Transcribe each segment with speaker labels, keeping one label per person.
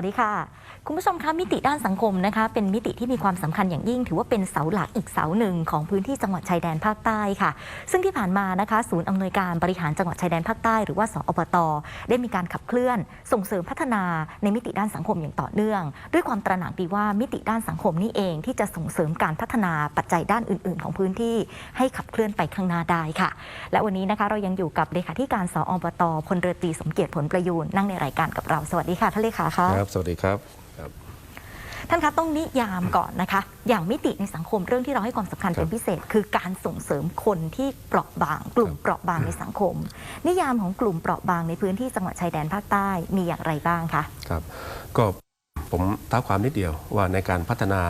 Speaker 1: สวัสดีค่ะ คุณผู้ชมคะมิติด้านสังคมนะคะเป็นมิติที่มีความสำคัญอย่างยิ่ง ถือว่าเป็นเสาหลักอีกเสาหนึ่งของพื้นที่จังหวัดชายแดนภาคใต้ค่ะ ซึ่งที่ผ่านมานะคะ ศูนย์อำนวยการบริหารจังหวัดชายแดนภาคใต้หรือว่าสอปตได้มีการขับเคลื่อน ส่งเสริมพัฒนาในมิติด้านสังคมอย่างต่อเนื่อง ด้วยความตระหนักดีว่ามิติด้านสังคมนี่เองที่จะส่งเสริมการพัฒนาปัจจัยด้านอื่น ๆ ของพื้นที่ให้ขับเคลื่อนไปข้างหน้าได้ค่ะ และวันนี้นะคะเรายังอยู่กับเลขาธิการสอปตพลเรือตรีสมเกียรติผลประยูนนั่งในรายการกับเราสวัสดีค่ะท่านเลขาคะ
Speaker 2: ครับสวัสดีครับ
Speaker 1: ท่านคะต้องนิยามก่อนนะคะ อย่างมิติในสังคมเรื่องที่เราให้ความสำคัญเป็นพิเศษ คือการส่งเสริมคนที่เปราะบาง กลุ่มเปราะบางในสังคม นิยามของกลุ่มเปราะบางในพื้นที่จังหวัดชายแดนภาคใต้มีอย่างไรบ้างคะ
Speaker 2: ครับก็ผมท้าความนิดเดียวว่าในการพัฒนา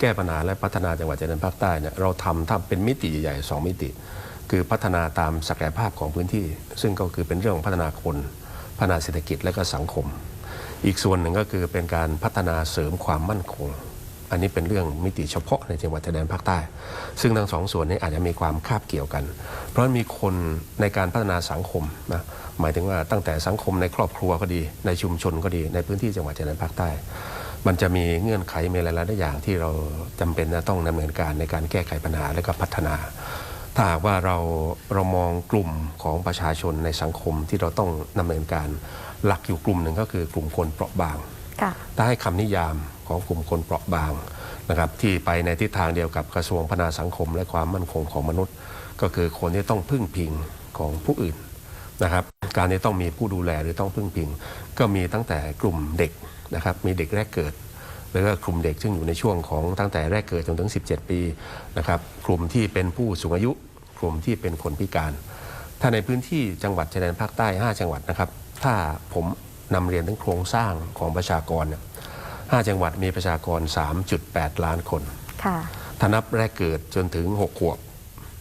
Speaker 2: แก้ปัญหาและพัฒนาจังหวัดชายแดนภาคใต้เนี่ยเราทำทำเป็นมิติใหญ่ๆสองมิติ คือพัฒนาตามศักยภาพของพื้นที่ ซึ่งก็คือเป็นเรื่องของพัฒนาคน พัฒนาเศรษฐกิจและก็สังคม อีกส่วนหนึ่งก็คือเป็นการพัฒนาเสริมความมั่นคง อันนี้เป็นเรื่องมิติเฉพาะในจังหวัดชายแดนภาคใต้ ซึ่งทั้งสองส่วนนี้อาจจะมีความคาบเกี่ยวกัน เพราะมีคนในการพัฒนาสังคมนะหมายถึงว่าตั้งแต่สังคมในครอบครัวก็ดี ในชุมชนก็ดี ในพื้นที่จังหวัดชายแดนภาคใต้ มันจะมีเงื่อนไขมีหลายๆอย่างที่เราจำเป็นจะต้องดำเนินการในการแก้ไขปัญหาและก็พัฒนาถ้าหากว่าเราเรามองกลุ่มของประชาชนในสังคมที่เราต้องดำเนินการ หลักอยู่กลุ่มหนึ่งก็คือกลุ่มคนเปราะบาง
Speaker 1: ค่ะ
Speaker 2: ถ้าให้คำนิยามของกลุ่มคนเปราะบางนะครับที่ไปในทิศทางเดียวกับกระทรวงพัฒนาสังคม และความมั่นคงของมนุษย์ ก็คือคนที่ต้องพึ่งพิงของผู้อื่นนะครับการที่ต้องมีผู้ดูแลหรือต้องพึ่งพิง ก็มีตั้งแต่กลุ่มเด็กนะครับมีเด็กแรกเกิดแล้วก็กลุ่มเด็กซึ่งอยู่ในช่วงของตั้งแต่แรกเกิดจนถึง 17 ปีนะครับกลุ่มที่เป็นผู้สูงอายุ กลุ่มที่เป็นคนพิการ ถ้าในพื้นที่จังหวัดชายแดนภาคใต้ 5 จังหวัดนะครับ ถ้าผมนำเรียนถึงโครงสร้างของประชากรเนี่ย5จังหวัดมีประชากร 3.8 ล้านคน
Speaker 1: ค่ะ
Speaker 2: ถ้านับแรกเกิดจนถึง 6 ขวบ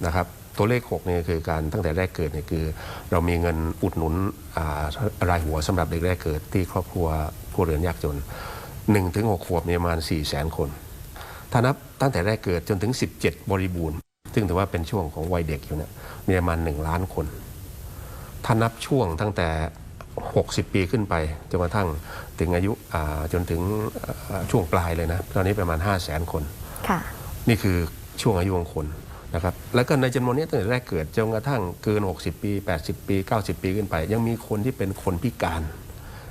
Speaker 2: นะครับ ตัวเลข6เนี่ยคือการตั้งแต่แรกเกิดเนี่ยคือ เรามีเงินอุดหนุนอ่ารายหัวสำหรับเด็กแรกเกิดที่ครอบครัวผู้เรือนยากจน1ถึง6ขวบเนี่ยประมาณ4แสนคน ถ้านับตั้งแต่แรกเกิดจนถึง 17 บริบูรณ์ ซึ่งถือว่าเป็นช่วงของวัยเด็กอยู่เนี่ยมีประมาณ 1 ล้านคน ถ้านับช่วงตั้งแต่ 60 ปีขึ้นไปจนกระทั่งถึงอายุอ่าจนถึงอ่าช่วงปลายเลยนะตอนนี้ประมาณ 5 0 0แสนคน
Speaker 1: ค่ะ
Speaker 2: นี่คือช่วงอายุของคนนะครับแล้วก็ในจำนวนนี้ตั้งแต่แรกเกิดจนกระทั่งเกิน 60 ปี 80 ปี 90 ปีขึ้นไป ยังมีคนที่เป็นคนพิการ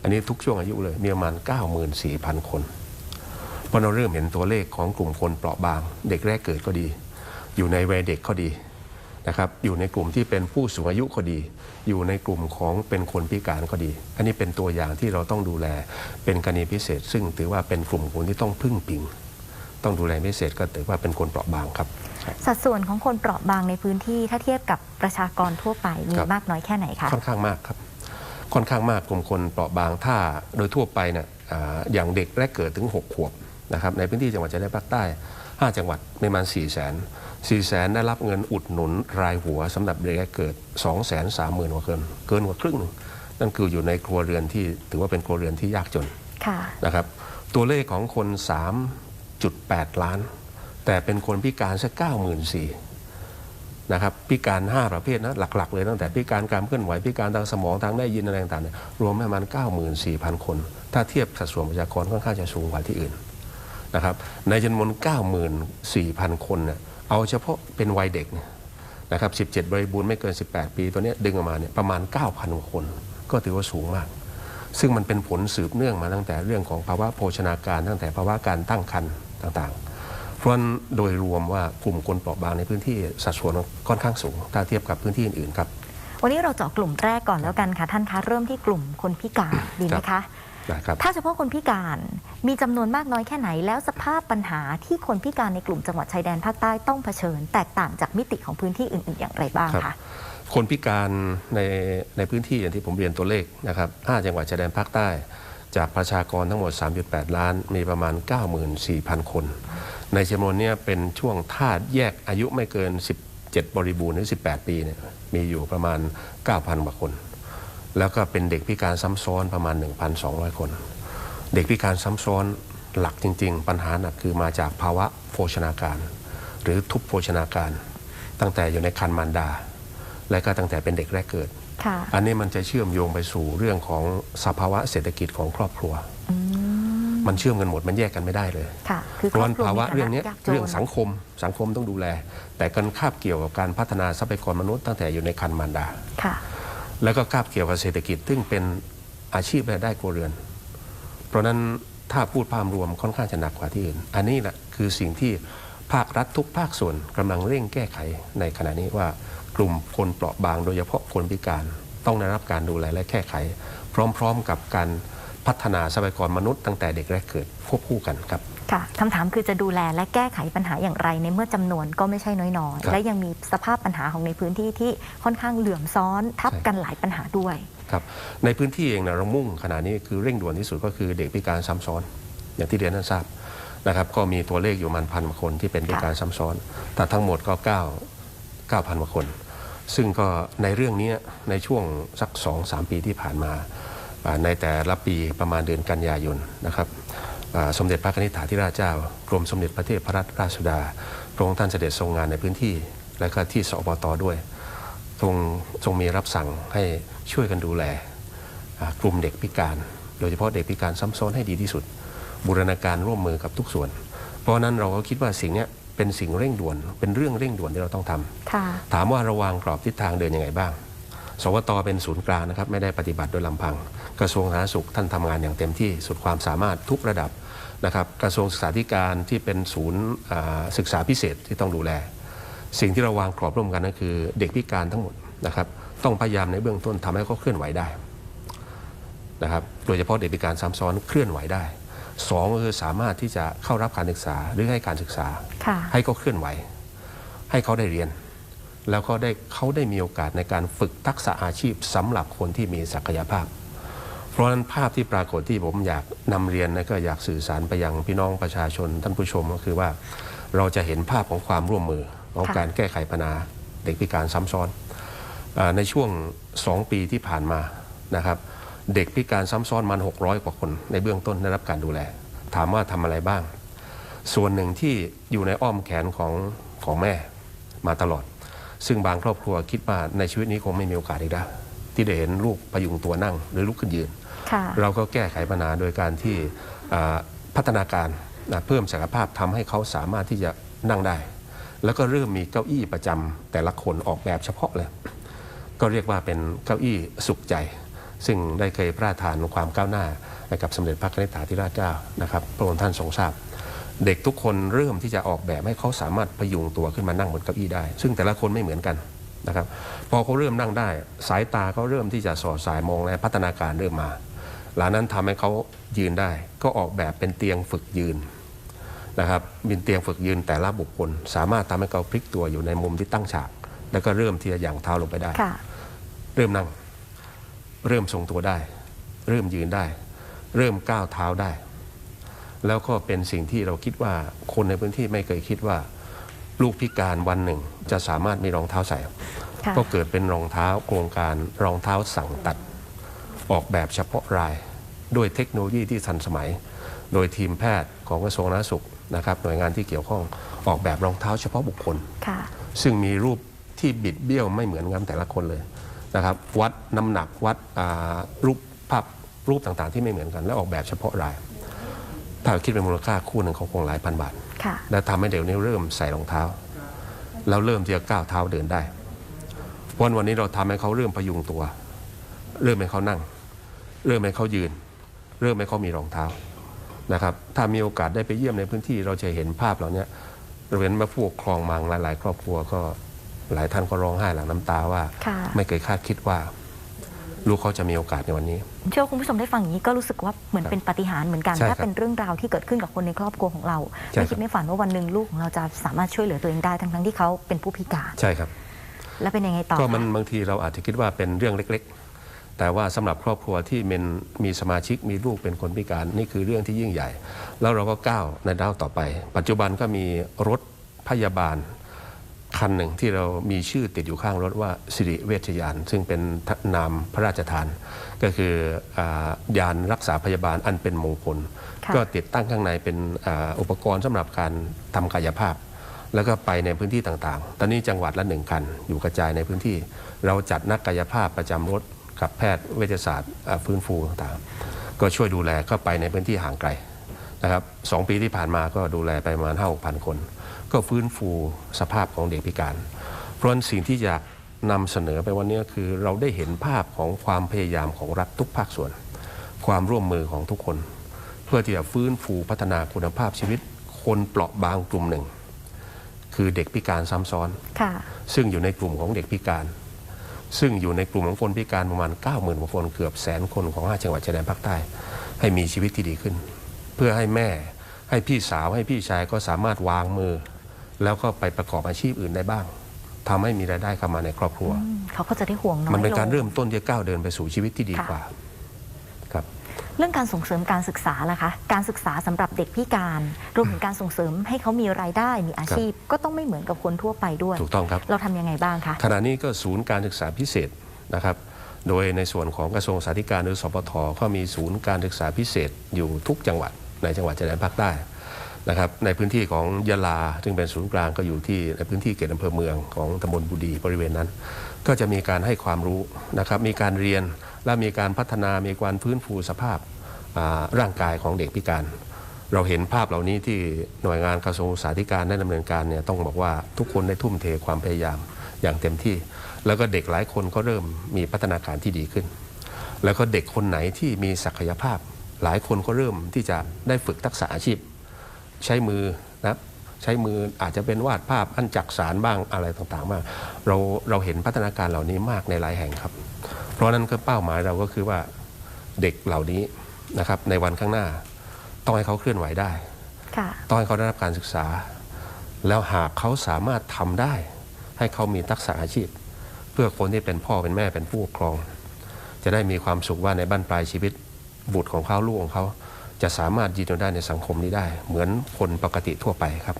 Speaker 2: อันนี้ทุกช่วงอายุเลยมีประมาณ 94,000 คนเพราะเราเริ่มเห็นตัวเลขของกลุ่มคนเปราะบาง เด็กแรกเกิดก็ดี อยู่ในวัยเด็กก็ดี นะครับอยู่ในกลุ่มที่เป็นผู้สูงอายุก็ดี อยู่ในกลุ่มของเป็นคนพิการก็ดี อันนี้เป็นตัวอย่างที่เราต้องดูแลเป็นกรณีพิเศษ ซึ่งถือว่าเป็นกลุ่มคนที่ต้องพึ่งพิง ต้องดูแลพิเศษก็ถือว่าเป็นคนเปราะบางครับ
Speaker 1: สัดส่วนของคนเปราะบางในพื้นที่ถ้าเทียบกับประชากรทั่วไปมี
Speaker 2: ครับ
Speaker 1: มากน้อยแค่ไหนคะ
Speaker 2: ค่อนข้างมากครับ ค่อนข้างมากกลุ่มคนเปราะบางถ้าโดยทั่วไปเนี่ยอ่าอย่างเด็กแรกเกิดถึง 6 ขวบนะครับในพื้นที่จังหวัดชายแดนภาคใต้ 5 จังหวัดมีประมาณ4 0 0 0 0 0 4แสนได้รับเงินอุดหนุนรายหัวสำหรับเด็กแรกเกิด 2 3 0 0 0 0กว่าคนเกินกว่าครึ่งหนึ่งนั่นคืออยู่ในครัวเรือนที่ถือว่าเป็นครัวเรือนที่ยากจน
Speaker 1: ค่ะ
Speaker 2: นะครับ ตัวเลขของคน 3.8 ล้าน แต่เป็นคนพิการสัก94,000นะครับพิการ 5 ประเภทนะหลัก ๆ เลยตั้งแต่พิการการเคลื่อนไหวพิการทางสมองทางได้ยินอะไรต่างๆเนี่ยรวมประมาณ 94,000 คน ถ้าเทียบสัดส่วนประชากรค่อนข้างจะสูงกว่าที่อื่นนะครับในจำนวน 94,000 คนเนี่ย เอาเฉพาะเป็นวัยเด็กนะครับ 17 บริบูรณ์ไม่เกิน 18 ปีตัวนี้ดึงออกมาเนี่ยประมาณ 9,000กว่าคน ก็ถือว่าสูงมาก ซึ่งมันเป็นผลสืบเนื่องมาตั้งแต่เรื่องของภาวะโภชนาการตั้งแต่ภาวะการตั้งครรภ์ต่างๆ เพราะฉะนั้นโดยรวมว่ากลุ่มคนเปราะบางในพื้นที่สัดส่วนค่อนข้างสูง ถ้าเทียบกับพื้นที่อื่นๆครับ
Speaker 1: วันนี้เราเจาะกลุ่มแรกก่อนแล้วกันค่ะท่านคะเริ่มที่กลุ่มคนพิการดีไหมคะ
Speaker 2: นะครับ
Speaker 1: ถ้าเฉพาะคนพิการมีจำนวนมากน้อยแค่ไหน แล้วสภาพปัญหาที่คนพิการในกลุ่มจังหวัดชายแดนภาคใต้ต้องเผชิญ แตกต่างจากมิติของพื้นที่อื่น ๆ อย่างไรบ้าง
Speaker 2: ครับ
Speaker 1: คะ
Speaker 2: คนพิการในในพื้นที่อย่างที่ผมเรียนตัวเลขนะครับ5จังหวัดชายแดนภาคใต้ จากประชากรทั้งหมด 3.8 ล้าน มีประมาณ 94,000 คน ในจำนวนเนี้ยเป็นช่วงท่าแยกอายุไม่เกิน 17 บริบูรณ์หรือ 18 ปีเนี่ยมีอยู่ประมาณ 9,000กว่าคน แล้วก็เป็นเด็กพิการซ้ำซ้อนประมาณ 1,200 คน เด็กพิการซ้ำซ้อนหลักจริง ๆ ปัญหาหนักคือมาจากภาวะโภชนาการ หรือทุพโภชนาการ ตั้งแต่อยู่ในครรภ์มารดา และก็ตั้งแต่เป็นเด็กแรกเกิด
Speaker 1: ค่ะ
Speaker 2: อันนี้มันจะเชื่อมโยงไปสู่เรื่องของสภาวะเศรษฐกิจของครอบครัว
Speaker 1: อืม
Speaker 2: มันเชื่อมกันหมดมันแยกกันไม่ได้เลย
Speaker 1: ค่ะคือ
Speaker 2: เพราะฉะนั้น
Speaker 1: คอบค
Speaker 2: ภาวะ
Speaker 1: มีฐ
Speaker 2: เรื่องเนี้ย
Speaker 1: ยากจน
Speaker 2: เรื่องสังคมสังคมต้องดูแล แต่กันคาบเกี่ยวกับการพัฒนาทรัพยากรมนุษย์ตั้งแต่อยู่ในคันมารดา
Speaker 1: ค่ะ
Speaker 2: แล้วก็คาบเกี่ยวกับเศรษฐกิจ ซึ่งเป็นอาชีพรายได้ครัวเรือน เพราะฉะนั้นถ้าพูดภาพรวมค่อนข้างจะหนักกว่าที่อื่น อันนี้แหละคือสิ่งที่ภาครัฐทุกภาคส่วนกำลังเร่งแก้ไขในขณะนี้ว่ากลุ่มคนเปราะบางโดยเฉพาะคนพิการต้องได้รับการดูแลและแก้ไข พร้อม ๆ กับการพัฒนาทรัพยากรมนุษย์ตั้งแต่เด็กแรกเกิดควบคู่กันครับ
Speaker 1: ค่ะคำถามคือจะดูแลและแก้ไขปัญหาอย่างไร ในเมื่อจำนวนก็ไม่ใช่น้อย
Speaker 2: ครั
Speaker 1: ๆ
Speaker 2: บ
Speaker 1: และยังมีสภาพปัญหาของในพื้นที่ที่ค่อนข้างเหลื่อมซ้อนทับ
Speaker 2: ใช่
Speaker 1: กันหลายปัญหาด้วย
Speaker 2: ครับในพื้นที่เองนะเรามุ่งขณะนี้คือเร่งด่วนที่สุดก็คือเด็กพิการซ้ำซ้อน อย่างที่เรียนท่านทราบนะครับก็มีตัวเลขอยู่ประมันพันกว่าคนที่เป็นพิการซ้ำซ้อน แต่ทั้งหมดก็9 9,000กว่าคน ซึ่งก็ในเรื่องนี้ในช่วงสัก 2-3 ปีที่ผ่านมาอ่าในแต่ละปีประมาณเดือนกันยายนนะครับอ่า สมเด็จพระนิธิถาธิราชเจ้ากรมสมเด็จพระเทพรัตนราชสุดา พระองค์ท่านเสด็จทรงงานในพื้นที่ และก็ที่สอบตด้วยทรงทรงมีรับสั่งให้ช่วยกันดูแลอ่ากลุ่มเด็กพิการ โดยเฉพาะเด็กพิการซ้ำซ้อนให้ดีที่สุด บูรณาการร่วมมือกับทุกส่วน เพราะฉะนั้นเราก็คิดว่าสิ่งเนี้ยเป็นสิ่งเร่งด่วน เป็นเรื่องเร่งด่วนที่เราต้องทำ
Speaker 1: ค่ะ
Speaker 2: ถามว่าระวางกรอบทิศทางเดินยังไงบ้าง สวตเป็นศูนย์กลางนะครับไม่ได้ปฏิบัติโดยลำพัง กระทรวงสาธารณสุขท่านทำงานอย่างเต็มที่สุดความสามารถทุกระดับนะครับกระทรวงศึกษาธิการที่เป็นศูนย์อ่าศึกษาพิเศษที่ต้องดูแล สิ่งที่เราวางกรอบร่วมกันก็คือเด็กพิการทั้งหมดนะครับต้องพยายามในเบื้องต้นทำให้เขาเคลื่อนไหวได้นะครับโดยเฉพาะเด็กพิการซ้ำซ้อนเคลื่อนไหวได้สองก็คือสามารถที่จะเข้ารับการศึกษาหรือให้การศึกษา
Speaker 1: ค่ะ
Speaker 2: ให้เขาเคลื่อนไหว ให้เขาได้เรียน แล้วก็ได้เขาได้มีโอกาสในการฝึกทักษะอาชีพสำหรับคนที่มีศักยภาพ เพราะฉะนั้นภาพที่ปรากฏที่ผมอยากนำเรียนและก็อยากสื่อสารไปยังพี่น้องประชาชนท่านผู้ชมก็คือว่า เราจะเห็นภาพของความร่วมมือของการแก้ไขปัญหาเด็กพิการซ้ำซ้อนอในช่วง 2 ปีที่ผ่านมานะครับ เด็กพิการซ้ำซ้อนมัน 600 กว่าคน ในเบื้องต้นได้รับการดูแล ถามว่าทำอะไรบ้าง ส่วนหนึ่งที่อยู่ในอ้อมแขนของของแม่มาตลอด ซึ่งบางครอบครัวคิดว่าในชีวิตนี้คงไม่มีโอกาสอีกแล้วที่ได้เห็นลูกพยุงตัวนั่งหรือลุกขึ้นยืน
Speaker 1: ค่ะ
Speaker 2: เราก็แก้ไขปัญหาโดยการที่อ่าพัฒนาการนะเพิ่มศักยภาพทำให้เขาสามารถที่จะนั่งได้ แล้วก็เริ่มมีเก้าอี้ประจำแต่ละคนออกแบบเฉพาะเลย ก็เรียกว่าเป็นเก้าอี้สุขใจ ซึ่งได้เคยพระราชทานความก้าวหน้าให้กับสมเด็จพระนิธิถาธิราชเจ้านะครับพระองค์ท่านทรงทราบ เด็กทุกคนเริ่มที่จะออกแบบให้เขาสามารถพยุงตัวขึ้นมานั่งบนเก้าอี้ได้ ซึ่งแต่ละคนไม่เหมือนกันนะครับ พอเขาเริ่มนั่งได้ สายตาเขาเริ่มที่จะสอดสายมองและพัฒนาการเริ่มมา หลังนั้นทำให้เขายืนได้ ก็ออกแบบเป็นเตียงฝึกยืนนะครับเป็นเตียงฝึกยืนแต่ละบุคคล สามารถทำให้เขาพลิกตัวอยู่ในมุมที่ตั้งฉาก แล้วก็เริ่มที่จะหย่างเท้าลงไปได้
Speaker 1: ค่ะ
Speaker 2: เริ่มนั่ง เริ่มทรงตัวได้ เริ่มยืนได้ เริ่มก้าวเท้าได้ แล้วก็เป็นสิ่งที่เราคิดว่าคนในพื้นที่ไม่เคยคิดว่า ลูกพิการวันหนึ่งจะสามารถมีรองเท้าใส่
Speaker 1: ค่ะ
Speaker 2: ก็เกิดเป็นรองเท้าโครงการรองเท้าสั่งตัด ออกแบบเฉพาะราย ด้วยเทคโนโลยีที่ทันสมัย โดยทีมแพทย์ของกระทรวงสาธารณสุขนะครับหน่วยงานที่เกี่ยวข้องออกแบบรองเท้าเฉพาะบุคคล
Speaker 1: ค่ะ
Speaker 2: ซึ่งมีรูปที่บิดเบี้ยวไม่เหมือนกันแต่ละคนเลยนะครับวัดน้ำหนักวัดอ่ารูปภาพรูปต่างๆ ที่ไม่เหมือนกัน และออกแบบเฉพาะราย ถ้าคิดเป็นมูลค่าคู่หนึ่งเขาคงหลายพันบาท
Speaker 1: ค่ะ
Speaker 2: และทำให้เด็กนี้เริ่มใส่รองเท้า แล้วเริ่มที่จะก้าวเท้าเดินได้ วันวันนี้เราทำให้เขาเริ่มพยุงตัว เริ่มให้เขานั่ง เริ่มให้เขายืน เริ่มให้เขามีรองเท้านะครับ ถ้ามีโอกาสได้ไปเยี่ยมในพื้นที่เราจะเห็นภาพเหล่านี้เราเห็นว่าผู้ปกครองมังหลาย ๆ ครอบครัวก็หลายท่านก็ร้องไห้หลังน้ำตาว่า
Speaker 1: ค่ะ
Speaker 2: ไม่เคยคาดคิดว่า ลูกเขาจะมีโอกาสในวันนี้
Speaker 1: เชื่อว่าคุณผู้ชมได้ฟังอย่างนี้ก็รู้สึกว่าเหมือนเป็นปาฏิหารย์เหมือนกัน
Speaker 2: ใช่ครับ
Speaker 1: ถ้าเป็นเรื่องราวที่เกิดขึ้นกับคนในครอบครัวของเรา
Speaker 2: ใช่
Speaker 1: ไม่
Speaker 2: ครั
Speaker 1: คิ
Speaker 2: บ
Speaker 1: ดไม่ฝันว่าวันหนึ่งลูกของเราจะสามารถช่วยเหลือตัวเองได้ทั้งๆที่เขาเป็นผู้พิการ
Speaker 2: ใช่ครับ
Speaker 1: แล้วเป็นยังไงต่อ
Speaker 2: ก็มัน
Speaker 1: คะ
Speaker 2: บางทีเราอาจจะคิดว่าเป็นเรื่องเล็กๆ แต่ว่าสำหรับครอบครัวที่เป็นมีสมาชิกมีลูกเป็นคนพิการนี่คือเรื่องที่ยิ่งใหญ่ แล้วเราก็ก้าวในด้าวต่อไป ปัจจุบันก็มีรถพยาบาล คันหนึ่งที่เรามีชื่อติดอยู่ข้างรถว่าสิริเวชยาน ซึ่งเป็นนามพระราชทาน ก็คืออายานรักษาพยาบาลอันเป็นมงคล
Speaker 1: ค่ะ
Speaker 2: ก็ติดตั้งข้างในเป็นอาอุปกรณ์สำหรับการทำกายภาพ แล้วก็ไปในพื้นที่ต่างๆ ตอนนี้จังหวัดละหนึ่งคัน อยู่กระจายในพื้นที่ เราจัดนักกายภาพประจำรถกับแพทย์เวชศาสตร์อ่าฟื้นฟูต่างๆ ก็ช่วยดูแลเข้าไปในพื้นที่ห่างไกลนะครับสองปีที่ผ่านมาก็ดูแลไปประมาณห้าหกพันคน ก็ฟื้นฟูสภาพของเด็กพิการ เพราะฉะนั้นสิ่งที่อยากนำเสนอไปวันนี้คือเราได้เห็นภาพของความพยายามของรัฐทุกภาคส่วน ความร่วมมือของทุกคน เพื่อที่จะฟื้นฟูพัฒนาคุณภาพชีวิต คนเปราะบางกลุ่มหนึ่ง คือเด็กพิการซ้ำซ้อน
Speaker 1: ค่ะ
Speaker 2: ซึ่งอยู่ในกลุ่มของเด็กพิการ ซึ่งอยู่ในกลุ่มของคนพิการประมาณ 9 0,000กว่าคนเกือบแสนคนของ5จังหวัดชายแดนภาคใต้ ให้มีชีวิตที่ดีขึ้น เพื่อให้แม่ให้พี่สาวให้พี่ชายก็สามารถวางมือ แล้วก็ไปประกอบอาชีพอื่นได้บ้างทำให้มีรายได้เข้ามาในครอบครัว
Speaker 1: อืมเขาก็จะได้ห่วงน้อย
Speaker 2: มันเป็นการ
Speaker 1: ลง
Speaker 2: เริ่มต้นที่จะก้าวเดินไปสู่ชีวิตที่ดี
Speaker 1: ค่ะ
Speaker 2: กว่าครับ
Speaker 1: เรื่องการส่งเสริมการศึกษาล่ะคะ การศึกษาสำหรับเด็กพิการรวมถึงการส่งเสริมให้เขามีรายได้มีอาชีพ ก็ต้องไม่เหมือนกับคนทั่วไปด้วย
Speaker 2: ถูกต้องครับ
Speaker 1: เราทำยังไงบ้างคะ
Speaker 2: ขณะนี้ก็ศูนย์การศึกษาพิเศษนะครับ โดยในส่วนของกระทรวงสาธการหรือสปทก็มีศูนย์การศึกษาพิเศษอยู่ทุกจังหวัดในจังหวัดชายแดนภาคใต้ นะครับในพื้นที่ของยะลาซึ่งเป็นศูนย์กลางก็อยู่ที่ในพื้นที่เขตอำเภอเมืองของตำบลบุดีบริเวณนั้น ก็จะมีการให้ความรู้นะครับมีการเรียนและมีการพัฒนามีการฟื้นฟูสภาพร่างกายของเด็กพิการ เราเห็นภาพเหล่านี้ที่หน่วยงานกระทรวงสาธการได้ดำเนินการเนี่ยต้องบอกว่าทุกคนได้ทุ่มเทความพยายามอย่างเต็มที่ แล้วก็เด็กหลายคนก็เริ่มมีพัฒนาการที่ดีขึ้น แล้วก็เด็กคนไหนที่มีศักยภาพ หลายคนก็เริ่มที่จะได้ฝึกทักษะอาชีพ ใช้มือนะครับใช้มืออาจจะเป็นวาดภาพอันจักสารบ้างอะไรต่างๆบ้างเราเราเห็นพัฒนาการเหล่านี้มากในหลายแห่งครับ เพราะฉะนั้นก็เป้าหมายเราก็คือว่าเด็กเหล่านี้นะครับในวันข้างหน้า ต้องให้เขาเคลื่อนไหวได้
Speaker 1: ค่ะ
Speaker 2: ต้องให้เขาได้รับการศึกษา แล้วหากเขาสามารถทำได้ ให้เขามีทักษะอาชีพ เพื่อคนที่เป็นพ่อเป็นแม่เป็นผู้ปกครอง จะได้มีความสุขว่าในบ้านปลายชีวิตบุตรของเขาลูกของเขา จะสามารถยืนอยู่ได้ในสังคมนี้ได้ เหมือนคนปกติทั่วไปครับ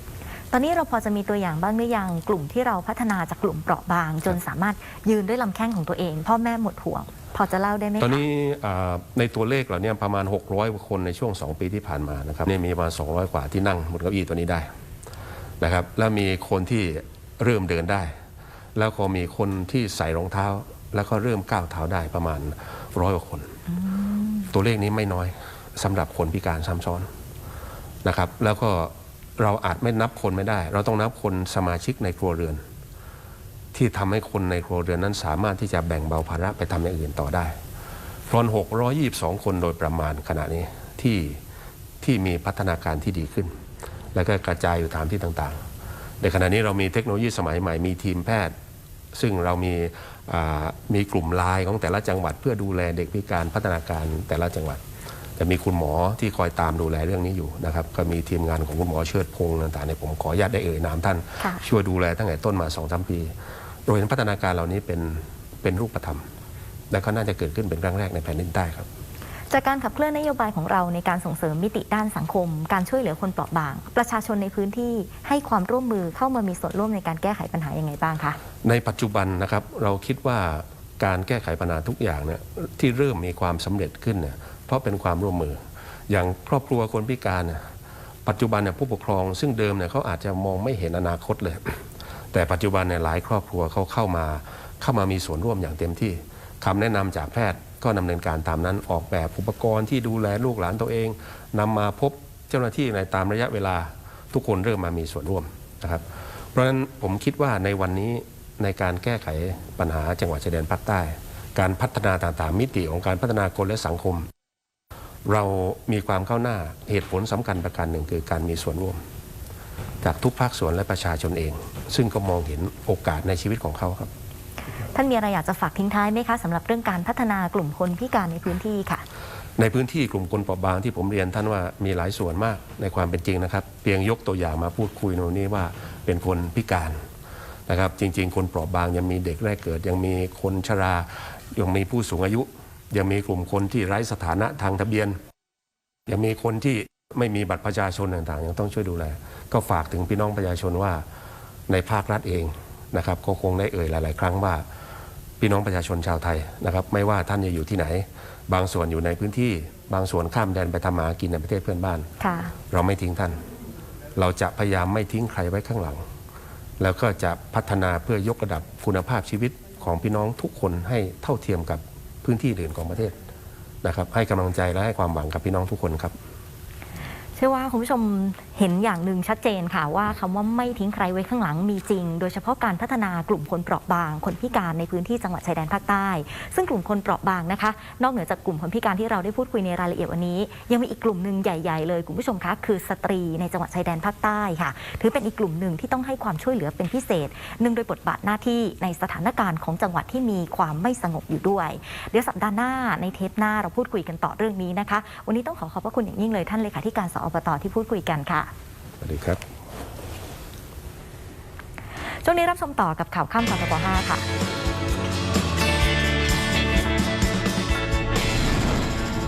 Speaker 1: ตอนนี้เราพอจะมีตัวอย่างบ้างหรือยังกลุ่มที่เราพัฒนาจากกลุ่มเปราะบาง จนสามารถยืนด้วยลำแข้งของตัวเอง พ่อแม่หมดห่วง พอจะเล่าได้ไหม
Speaker 2: ตอน
Speaker 1: คะ
Speaker 2: นี้อ่าในตัวเลขเหล่านี้ประมาณ 600กว่าคนในช่วง 2 ปีที่ผ่านมานะครับนี่มีประมาณ 200 กว่าที่นั่งบนเก้าอี้ตัวนี้ได้นะครับแล้วมีคนที่เริ่มเดินได้ แล้วก็มีคนที่ใส่รองเท้า แล้วก็เริ่มก้าวเท้าได้ประมาณร้อยกว่าคน ตัวเลขนี้ไม่น้อย สำหรับคนพิการซ้ำซ้อนนะครับ แล้วก็เราอาจไม่นับคนไม่ได้ เราต้องนับคนสมาชิกในครัวเรือน ที่ทำให้คนในครัวเรือนนั้นสามารถที่จะแบ่งเบาภาระไปทำอย่างอื่นต่อได้พราะ622 คนโดยประมาณขณะนี้ที่ที่มีพัฒนาการที่ดีขึ้น แล้วก็กระจายอยู่ตามที่ต่างๆ ในขณะนี้เรามีเทคโนโลยีสมัยใหม่มีทีมแพทย์ ซึ่งเรามีมีกลุ่มไลน์ของแต่ละจังหวัด เพื่อดูแลเด็กพิการพัฒนาการแต่ละจังหวัด จะมีคุณหมอที่คอยตามดูแลเรื่องนี้อยู่นะครับก็มีทีมงานของคุณหมอเชิดพงศ์ต่างๆเนี่ยผมขออนุญาตได้เอ่ยนามท่าน
Speaker 1: ค่ะ
Speaker 2: ช่วยดูแลตั้งแต่ต้นมาสองสามปี โดยเห็นพัฒนาการเหล่านี้เป็นเป็นรูปธรรม และก็น่าจะเกิดขึ้นเป็นครั้งแรกในแผ่นดินใต้ครับ
Speaker 1: จากการขับเคลื่อนนโยบายของเราในการส่งเสริมมิติด้านสังคม การช่วยเหลือคนเปราะบาง ประชาชนในพื้นที่ให้ความร่วมมือเข้ามามีส่วนร่วมในการแก้ไขปัญหายังไงบ้างคะ
Speaker 2: ในปัจจุบันนะครับเราคิดว่าการแก้ไขปัญหาทุกอย่างเนี่ยที่เริ่มมีความสำเร็จขึ้นเนี่ย เพราะเป็นความร่วมมือ อย่างครอบครัวคนพิการเนี่ยปัจจุบันเนี่ยผู้ปกครอง ซึ่งเดิมเนี่ยเขาอาจจะมองไม่เห็นอนาคตเลย แต่ปัจจุบันเนี่ยหลายครอบครัวเขาเข้ามาเข้ามามีส่วนร่วมอย่างเต็มที่คำแนะนำจากแพทย์ก็ดำเนินการตามนั้นออกแบบอุปกรณ์ที่ดูแลลูกหลานตัวเองนำมาพบเจ้าหน้าที่ในตามระยะเวลาทุกคนเริ่มมามีส่วนร่วมนะครับ เพราะฉะนั้นผมคิดว่าในวันนี้ในการแก้ไขปัญหาจังหวัดชายแดนภาคใต้ การพัฒนาต่างๆ มิติของการพัฒนาคนและสังคม เรามีความก้าวหน้าเหตุผลสำคัญประการหนึ่งคือการมีส่วนร่วม จากทุกภาคส่วนและประชาชนเอง ซึ่งก็มองเห็นโอกาสในชีวิตของเขาครับ
Speaker 1: ท่านมีอะไรอยากจะฝากทิ้งท้ายไหมคะสำหรับเรื่องการพัฒนากลุ่มคนพิการในพื้นที่ค่ะ
Speaker 2: ในพื้นที่กลุ่มคนเปราะบางที่ผมเรียนท่านว่ามีหลายส่วนมากในความเป็นจริงนะครับ เพียงยกตัวอย่างมาพูดคุยในวันนี้ว่าเป็นคนพิการนะครับ จริง ๆ คนเปราะบางยังมีเด็กแรกเกิด ยังมีคนชรายังมีผู้สูงอายุ ยังมีกลุ่มคนที่ไร้สถานะทางทะเบียน ยังมีคนที่ไม่มีบัตรประชาชนต่างๆ ยังต้องช่วยดูแล ก็ฝากถึงพี่น้องประชาชนว่าในภาครัฐเองนะครับก็คงได้เอ่ยหลาย ๆ ครั้งว่าพี่น้องประชาชนชาวไทยนะครับ ไม่ว่าท่านจะอยู่ที่ไหน บางส่วนอยู่ในพื้นที่ บางส่วนข้ามแดนไปทำมาหากินในประเทศเพื่อนบ้าน
Speaker 1: ค่ะ
Speaker 2: เราไม่ทิ้งท่าน เราจะพยายามไม่ทิ้งใครไว้ข้างหลัง แล้วก็จะพัฒนาเพื่อยกระดับคุณภาพชีวิตของพี่น้องทุกคนให้เท่าเทียมกับ พื้นที่อื่นของประเทศนะครับ ให้กำลังใจและให้ความหวังกับพี่น้องทุกคนครับ
Speaker 1: ชื่อว่าคุณผู้ชมเห็นอย่างหนึ่งชัดเจนค่ะว่าคำว่าไม่ทิ้งใครไว้ข้างหลังมีจริง โดยเฉพาะการพัฒนากลุ่มคนเปราะบาง คนพิการในพื้นที่จังหวัดชายแดนภาคใต้ ซึ่งกลุ่มคนเปราะบางนะคะ นอกเหนือจากกลุ่มคนพิการที่เราได้พูดคุยในรายละเอียดวันนี้ ยังมีอีกกลุ่มหนึ่งใหญ่ ๆ เลยคุณผู้ชมคะคือสตรีในจังหวัดชายแดนภาคใต้ค่ะ ถือเป็นอีกกลุ่มหนึ่งที่ต้องให้ความช่วยเหลือเป็นพิเศษเนื่องโดยบทบาทหน้าที่ในสถานการณ์ของจังหวัดที่มีความไม่สงบอยู่ด้วย เดี๋ยวสัปดาห์หน้าในเทปหน้าเราพูดคุยกันต่อเรื่องนี้นะคะ วันนี้ต้องขอขอบพระคุณอย่างยิ่งเลยท่านเลขาธิการสอบตที่พูดคุยกันค่ะ
Speaker 2: สวัสดีครับ
Speaker 1: ช่วงนี้รับชมต่อกับข่าวค่ำตอนป5ค่ะ